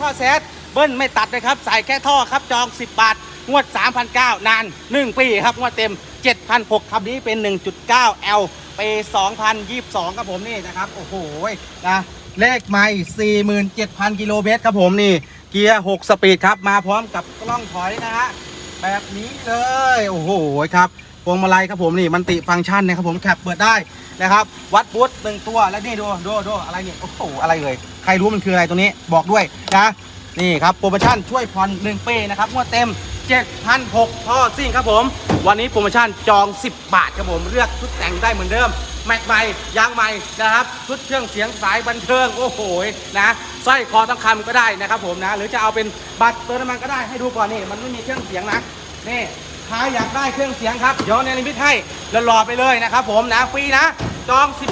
ท่อแซดเบิ้ลไม่ตัดนะครับ ใส่แค่ท่อครับจอง 10 บาท งวด3,900นาน 1 ปีครับ งวดเต็ม7,600ครับนี้เป็น 1.9 L ปี2022 ครับผมนี่นะครับ โอ้โหนะเลขไม่ 47,000 กิโลเมตรครับผมนี่ เกียร์ 6 สปีดครับ มาพร้อมกับกล้องถอยนะฮะแบบนี้เลย โอ้โหครับ พวงมาลัยครับผมนี่มันติฟังก์ชันนะครับผมแคปเปิดได้นะครับวัดบูทหนึ่งตัวแล้วนี่ดูดูดูอะไรเนี่ยโอ้โหอะไรเลยใครรู้มันคืออะไรตัวนี้บอกด้วยนะนี่ครับโปรโมชั่นช่วยผ่อนหนึ่งปีนะครับงวดเต็ม7,600ท่อซิ่งครับผม วันนี้โปรโมชั่นจอง 10 บาทครับผมเลือกชุดแต่งได้เหมือนเดิม แม็กใหม่ยางใหม่นะครับชุดเครื่องเสียงสายบันเทิง โอ้โหนะสร้อยคอทองคำก็ได้นะครับผมนะ หรือจะเอาเป็นบัตรเติมน้ำมันก็ได้ให้ดูก่อนนี่ มันไม่มีเครื่องเสียงนะนี่ ครอยากได้เครื่องเสียงครับ เดี๋ยวเนลิมิตให้แล้วรอไปเลยนะครับผมนะฟรีนะจอง10